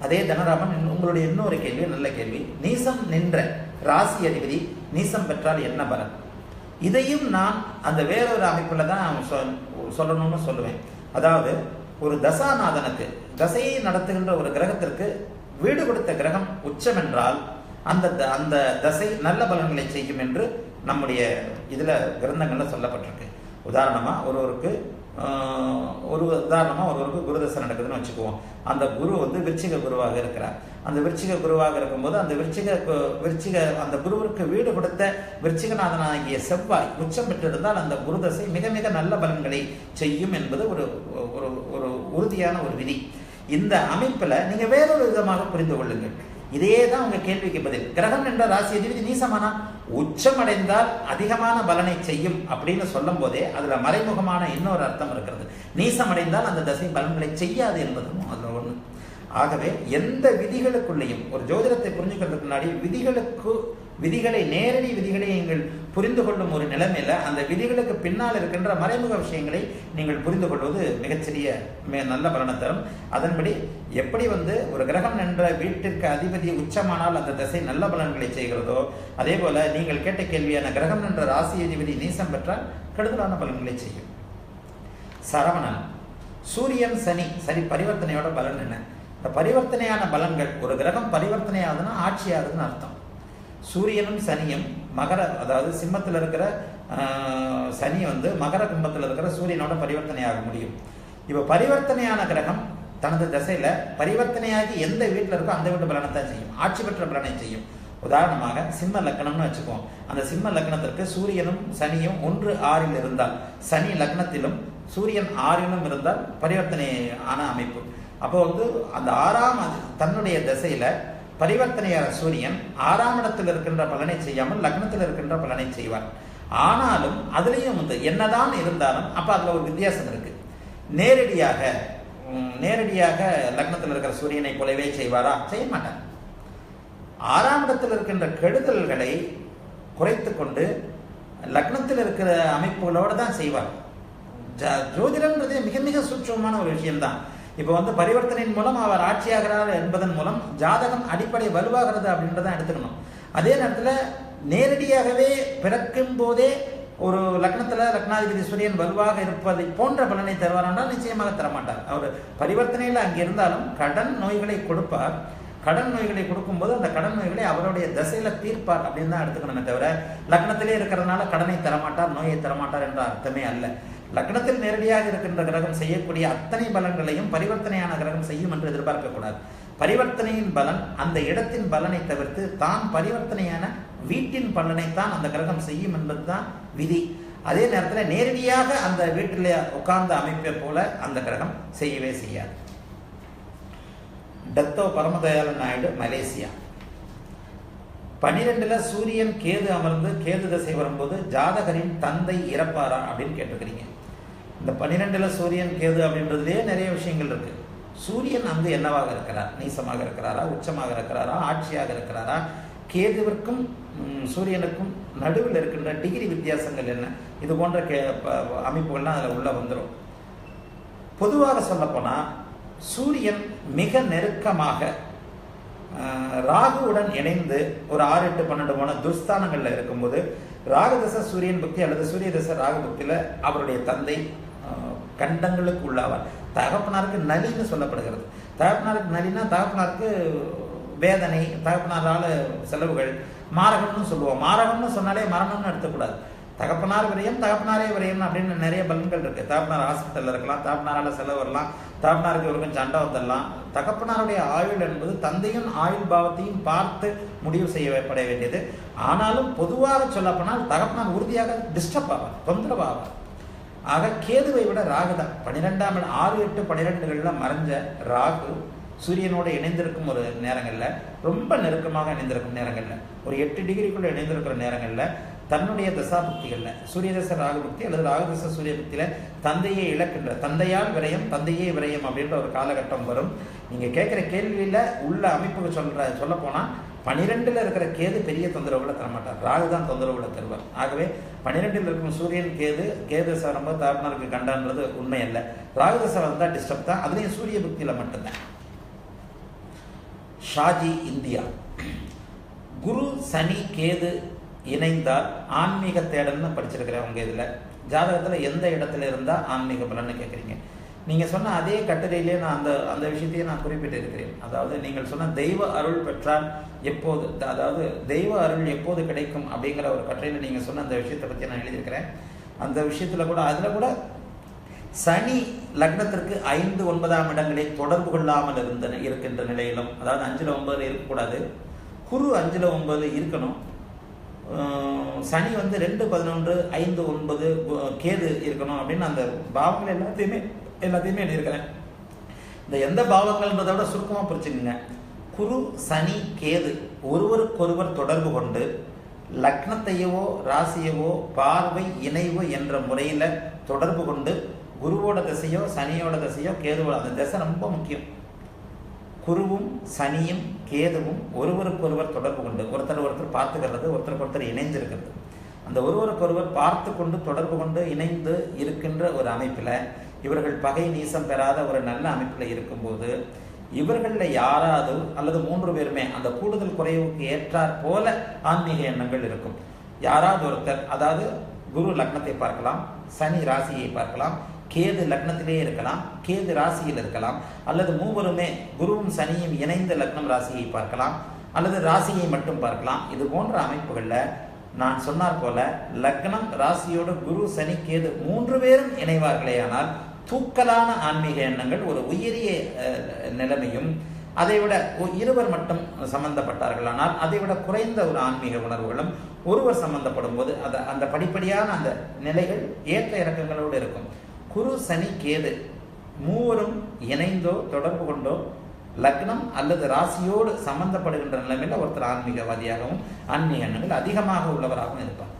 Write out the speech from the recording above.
அதே தனராமன் உங்களுடைய இன்னொரு கேள்வி நல்ல கேள்வி. நீசம் நின்ற ராசி அதிபதி நீசம் பெற்றால் என்ன பலன்? இதையும் நான் அந்த வேறொரு அமைப்பில் தான் சொல்லணும்னு சொல்லுவேன். அதாவது ஒரு தசாநாதனுக்கு தசையை நடத்துகின்ற ஒரு கிரகத்திற்கு வீடு கொடுத்த கிரகம் உச்சம் என்றால் அந்த த- அந்த தசை நல்ல பலன்களை செய்யும் என்று நம்முடைய இதில் கிரந்தங்களில் சொல்லப்பட்டிருக்கு. உதாரணமாக ஒருவருக்கு ஒரு உதாரணமாக ஒருவருக்கு குருதசை நடக்குதுன்னு வச்சுக்குவோம். அந்த குரு வந்து விருச்சிக குருவாக இருக்கிறார். அந்த விருச்சிக குருவாக இருக்கும்போது அந்த விருச்சிக விருச்சிக அந்த குருவிற்கு வீடு கொடுத்த விருச்சிகநாதனாகிய செவ்வாய் உச்சம் பெற்றிருந்தால் அந்த குருதசை மிக மிக நல்ல பலன்களை செய்யும் என்பது ஒரு ஒரு ஒரு உறுதியான ஒரு விதி. இந்த அமைப்பில் நீங்கள் வேறொரு விதமாக புரிந்து கொள்ளுங்கள். இதே தான் உங்க கேள்விக்கு பதில். கிரகம் என்ற ராசி அதிபதி நீசமானா உச்சமடைந்தால் அதிகமான பலனை செய்யும் அப்படின்னு சொல்லும் போதே அதுல மறைமுகமான இன்னொரு அர்த்தம் இருக்கிறது. நீசமடைந்தால் அந்த தசை பலன்களை செய்யாது என்பதும் அதுல ஒண்ணு. ஆகவே எந்த விதிகளுக்குள்ளேயும் ஒரு ஜோதிடத்தை புரிஞ்சுக்கிறதுக்கு முன்னாடி விதிகளுக்கு விதிகளை நேரடி விதிகளை நீங்கள் புரிந்து கொள்ளும் ஒரு நிலைமையில் அந்த விதிகளுக்கு பின்னால் இருக்கின்ற மறைமுக விஷயங்களை நீங்கள் புரிந்து கொள்வது மிகச்சிறிய மிக நல்ல பலனை தரும். அதன்படி எப்படி வந்து ஒரு கிரகம் என்ற வீட்டிற்கு அதிபதி உச்சமானால் அந்த திசை நல்ல பலன்களை செய்கிறதோ அதே போல் நீங்கள் கேட்ட கேள்வியான கிரகம் என்ற ராசி அதிபதி நீசம் பெற்றால் கெடுதலான பலன்களை செய்யும். சரவணன் சூரியன் சனி சரி பரிவர்த்தனையோட பலன் என்ன? இந்த பரிவர்த்தனையான பலன்கள் ஒரு கிரகம் பரிவர்த்தனை ஆகுதுன்னா ஆட்சி ஆகுதுன்னு அர்த்தம். சூரியனும் சனியும் மகர அதாவது சிம்மத்தில் இருக்கிற சனி வந்து மகர கும்பத்தில் இருக்கிற சூரியனோட பரிவர்த்தனை ஆக முடியும். இப்போ பரிவர்த்தனையான கிரகம் தனது திசையில் பரிவர்த்தனையாகி எந்த வீட்டில் இருக்கோ அந்த வீட்டு பலனை தான் செய்யும். ஆட்சி பெற்ற பலனை செய்யும். உதாரணமாக சிம்ம லக்னம்னு வச்சுக்குவோம். அந்த சிம்ம லக்னத்திற்கு சூரியனும் சனியும் ஒன்று ஆறில் இருந்தால் சனி லக்னத்திலும் சூரியன் ஆறிலும் இருந்தால் பரிவர்த்தனை ஆன அமைப்பு. அப்போ வந்து அந்த ஆறாம் தன்னுடைய திசையில பரிவர்த்தனையான சூரியன் ஆறாம் இடத்தில் இருக்கின்ற பலனை செய்யாமல் லக்னத்தில் இருக்கின்ற பலனை செய்வார். ஆனாலும் அதுலேயும் வந்து என்னதான் இருந்தாலும் அப்போ அதில் ஒரு வித்தியாசம் இருக்கு. நேரடியாக நேரடியாக லக்னத்தில் இருக்கிற சூரியனை போலவே செய்வாரா? செய்ய மாட்டார். ஆறாம் இடத்தில் இருக்கின்ற கெடுதல்களை குறைத்து கொண்டு லக்னத்தில் இருக்கிற அமைப்புகளோடு தான் செய்வார். ஜ- மிக மிக சூட்சமான ஒரு விஷயம்தான். இப்போ வந்து பரிவர்த்தனையின் மூலம் அவர் ஆட்சியாகிறார் என்பதன் மூலம் ஜாதகம் அடிப்படை வலுவாகிறது அப்படின்றத எடுத்துக்கணும். அதே நேரத்தில் நேரடியாகவே பிறக்கும் போதே ஒரு லக்னத்தில் லக்னாதிபதி சூரியன் வலுவாக இருப்பதை போன்ற பலனை தருவாரானால் நிச்சயமாக தரமாட்டார். அவர் பரிவர்த்தனையில் அங்கே இருந்தாலும் கடன் நோய்களை கொடுப்பார். கடன் நோய்களை கொடுக்கும்போது அந்த கடன் நோய்களை அவருடைய தசையில தீர்ப்பார் அப்படின்னு தான் எடுத்துக்கணுமே தவிர லக்னத்திலே இருக்கிறதுனால கடனை தரமாட்டார் நோயை தரமாட்டார் என்ற அர்த்தமே அல்ல. லக்னத்தில் நேரடியாக இருக்கின்ற கிரகம் செய்யக்கூடிய அத்தனை பலன்களையும் பரிவர்த்தனையான கிரகம் செய்யும் என்று எதிர்பார்க்க கூடாது. பரிவர்த்தனையின் பலன் அந்த இடத்தின் பலனை தவிர்த்து தான் பரிவர்த்தனையான வீட்டின் பலனைத்தான் அந்த கிரகம் செய்யும் என்பதுதான் விதி. அதே நேரத்தில் நேரடியாக அந்த வீட்டில் உட்கார்ந்த அமைப்பை போல அந்த கிரகம் செய்யவே செய்யாது. Dato Paramadayalan Naidu Malaysia. பனிரெண்டுல சூரியன் கேது அமர்ந்து கேது திசை வரும்போது ஜாதகரின் தந்தை இறப்பாரா அப்படின்னு கேட்டுக்கிறீங்க இந்த பனிரெண்டுல சூரியன் கேது அப்படின்றதுலயே நிறைய விஷயங்கள் இருக்கு. சூரியன் அங்கு என்னவாக இருக்கிறார்? நீசமாக இருக்கிறாரா? உச்சமாக இருக்கிறாரா? ஆட்சியாக இருக்கிறாரா? கேதுவிற்கும் சூரியனுக்கும் நடுவில் இருக்கின்ற டிகிரி வித்தியாசங்கள் என்ன? இது போன்ற கே ப- அமைப்புகள்லாம் அதில் உள்ளே வந்துடும் பொதுவாக சொல்லப்போனால் சூரியன் மிக நெருக்கமாக ராகுவுடன் இணைந்து ஒரு ஆறு எட்டு பன்னெண்டு போன துர்ஸ்தானங்களில் இருக்கும்போது ராகு தசை சூரியன் புக்தி அல்லது சூரிய தசை ராகு புக்தியில அவருடைய தந்தை கண்டங்களுக்கு உள்ளாவார். தகப்பனாருக்கு நலின்னு சொல்லப்படுகிறது. தகப்பனாருக்கு நலினா தகப்பனாருக்கு வேதனை தகப்பனாரால செலவுகள் மாரகம்னு சொல்லுவோம். மாரகம்னு சொன்னாலே மரணம்னு எடுத்துக்கூடாது. தகப்பனார் விரயம் தகப்பனாரே விரயம் அப்படின்னு நிறைய பலன்கள் இருக்கு. தகப்பனார் ஹாஸ்பிட்டலில் இருக்கலாம் தகப்பனாரால் செலவு வரலாம் தகப்பனாருக்கு இவருக்கும் சண்டை வந்துடலாம். தகப்பனாருடைய ஆயுள் என்பது தந்தையின் ஆயுள் பாவத்தையும் பார்த்து முடிவு செய்யப்பட வேண்டியது. ஆனாலும் பொதுவாக சொல்லப்போனால் தகப்பனார் உறுதியாக டிஸ்டர்ப் ஆவார் தொந்தரவு ஆவார். ஆக கேதுவை விட ராகு தான் பன்னிரெண்டாம் ஆறு எட்டு பனிரெண்டுகளில் மறைஞ்ச ராகு சூரியனோட இணைந்திருக்கும் ஒரு நேரங்களில் ரொம்ப நெருக்கமாக இணைந்திருக்கும் நேரங்களில் ஒரு எட்டு டிகிரிக்குள்ளே இணைந்திருக்கிற நேரங்களில் தன்னுடைய தசாபுக்திகள்ல சூரியதச தசை ராகு புக்தி அல்லது ராகு தசை சூரிய தந்தையை இழக்கின்ற தந்தையால் விரயம் தந்தையே விரயம் அப்படின்ற ஒரு காலகட்டம் வரும். நீங்கள் கேட்குற கேள்வியில் உள்ள அமைப்புக்கு சொல்கிற சொல்லப்போனால் பனிரெண்டில் இருக்கிற கேது பெரிய தொந்தரவுகளை தரமாட்டார். ராகு தான் தொந்தரவுகளை தருவார். ஆகவே பன்னிரெண்டில் இருக்கும் சூரியன் கேது கேது சாரம்ப தாப்னருக்கு கண்டான்றது உண்மை அல்ல. ராகு தசை வந்தால் டிஸ்டர்ப் தான். அதுலேயும் சூரிய புக்தியில மட்டும்தான். ஷாஜி இந்தியா. குரு சனி கேது இணைந்தால் ஆன்மீக தேடல்னு படிச்சிருக்கிறேன் உங்கள் இதில். ஜாதகத்தில் எந்த இடத்துல இருந்தால் ஆன்மீக பலன்னு கேட்குறீங்க நீங்கள் சொன்ன அதே கட்டுரையிலே நான் அந்த அந்த விஷயத்தையே நான் குறிப்பிட்டிருக்கிறேன். அதாவது நீங்கள் சொன்ன தெய்வ அருள் பெற்றால் எப்போது அதாவது தெய்வ அருள் எப்போது கிடைக்கும் அப்படிங்கிற ஒரு கட்டுரையில் நீங்கள் சொன்ன அந்த விஷயத்தை பற்றி நான் எழுதியிருக்கிறேன். அந்த விஷயத்தில் கூட அதில் கூட சனி லக்னத்திற்கு ஐந்து ஒன்பதாம் இடங்களில் தொடர்பு கொள்ளாமல் இருந்த இருக்கின்ற நிலையிலும் அதாவது அஞ்சில் ஒன்பது இருக்கக்கூடாது. குரு அஞ்சில் ஒன்பது இருக்கணும். சனி வந்து ரெண்டு பதினொன்று ஐந்து ஒன்பது கேது இருக்கணும் அப்படின்னு அந்த பாவங்கள் எல்லாத்தையுமே எல்லாத்தையுமே எழுதியிருக்கிறேன். இந்த எந்த பாவங்கள்ன்றதை விட சுருக்கமாக பிரிச்சுக்கோங்க குரு சனி கேது ஒருவருக்கொருவர் தொடர்பு கொண்டு லக்னத்தையவோ ராசியவோ பார்வை இணைவு என்ற முறையில் தொடர்பு கொண்டு குருவோட திசையோ சனியோட திசையோ கேதுவோட அந்த திசை ரொம்ப முக்கியம். குருவும் சனியும் கேதுவும் ஒருவருக்கொருவர் தொடர்பு கொண்டு ஒருத்தர் ஒருத்தர் பார்த்துக்கிறது ஒருத்தருக்கு ஒருத்தர் இணைஞ்சிருக்கிறது அந்த ஒருவருக்கொருவர் பார்த்து கொண்டு தொடர்பு கொண்டு இணைந்து இருக்கின்ற ஒரு அமைப்பில் இவர்கள் பகை நீசம் பெறாத ஒரு நல்ல அமைப்பில் இருக்கும்போது இவர்களில் யாராவது அல்லது மூன்று பேருமே அந்த கூடுதல் குறைவுக்கு ஏற்றாற் போல ஆன்மீக எண்ணங்கள் இருக்கும். யாராவது ஒருத்தர் அதாவது குரு லக்னத்தை பார்க்கலாம் சனி ராசியை பார்க்கலாம் கேது லக்னத்திலே இருக்கலாம் கேது ராசியில் இருக்கலாம் அல்லது மூவருமே குருவும் சனியும் இணைந்த லக்னம் ராசியை பார்க்கலாம் அல்லது ராசியை மட்டும் பார்க்கலாம். இது போன்ற அமைப்புகளில் நான் சொன்னார் போல லக்னம் ராசியோடு குரு சனி கேது மூன்று பேரும் இணைவார்களேயானால் தூக்கலான ஆன்மீக எண்ணங்கள் ஒரு உயரிய நிலைமையும் அதைவிட விட இருவர் மட்டும் சம்பந்தப்பட்டார்களானால் அதைவிட குறைந்த ஒரு ஆன்மீக உணர்வுகளும் ஒருவர் சம்பந்தப்படும் போது அந்த அந்த படிப்படியான அந்த நிலைகள் ஏற்ற இறக்கங்களோடு இருக்கும். குரு சனி கேது மூவரும் இணைந்தோ தொடர்பு கொண்டோ லக்னம் அல்லது ராசியோடு சம்பந்தப்படுகின்ற நிலைமையில் ஒருத்தர் ஆன்மீகவாதியாகவும் ஆன்மீக எண்ணங்கள் அதிகமாக உள்ளவராகவும் இருப்பார்.